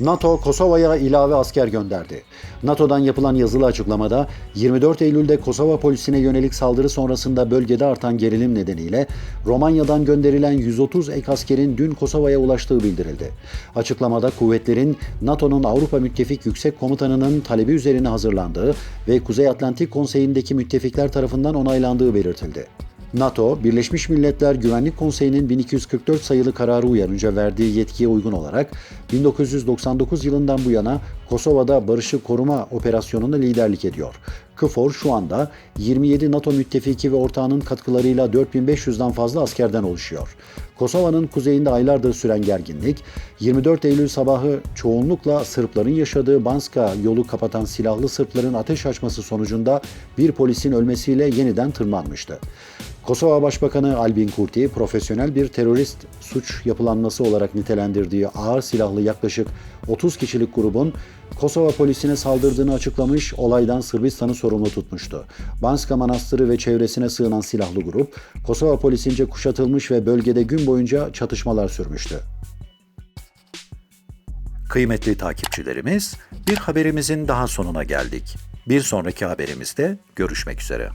NATO Kosova'ya ilave asker gönderdi. NATO'dan yapılan yazılı açıklamada 24 Eylül'de Kosova polisine yönelik saldırı sonrasında bölgede artan gerilim nedeniyle Romanya'dan gönderilen 130 ek askerin dün Kosova'ya ulaştığı bildirildi. Açıklamada kuvvetlerin NATO'nun Avrupa Müttefik Yüksek Komutanı'nın talebi üzerine hazırlandığı ve Kuzey Atlantik Konseyi'ndeki müttefikler tarafından onaylandığı belirtildi. NATO, Birleşmiş Milletler Güvenlik Konseyi'nin 1244 sayılı kararı uyarınca verdiği yetkiye uygun olarak 1999 yılından bu yana Kosova'da barışı koruma operasyonuna liderlik ediyor. KFOR şu anda 27 NATO müttefiki ve ortağının katkılarıyla 4500'den fazla askerden oluşuyor. Kosova'nın kuzeyinde aylardır süren gerginlik, 24 Eylül sabahı çoğunlukla Sırpların yaşadığı Banska yolu kapatan silahlı Sırpların ateş açması sonucunda bir polisin ölmesiyle yeniden tırmanmıştı. Kosova Başbakanı Albin Kurti, profesyonel bir terörist suç yapılanması olarak nitelendirdiği ağır silahlı yaklaşık 30 kişilik grubun Kosova polisine saldırdığını açıklamış, olaydan Sırbistan'ı sorumlu tutmuştu. Banska Manastırı ve çevresine sığınan silahlı grup, Kosova polisince kuşatılmış ve bölgede gün boyunca çatışmalar sürmüştü. Kıymetli takipçilerimiz, bir haberimizin daha sonuna geldik. Bir sonraki haberimizde görüşmek üzere.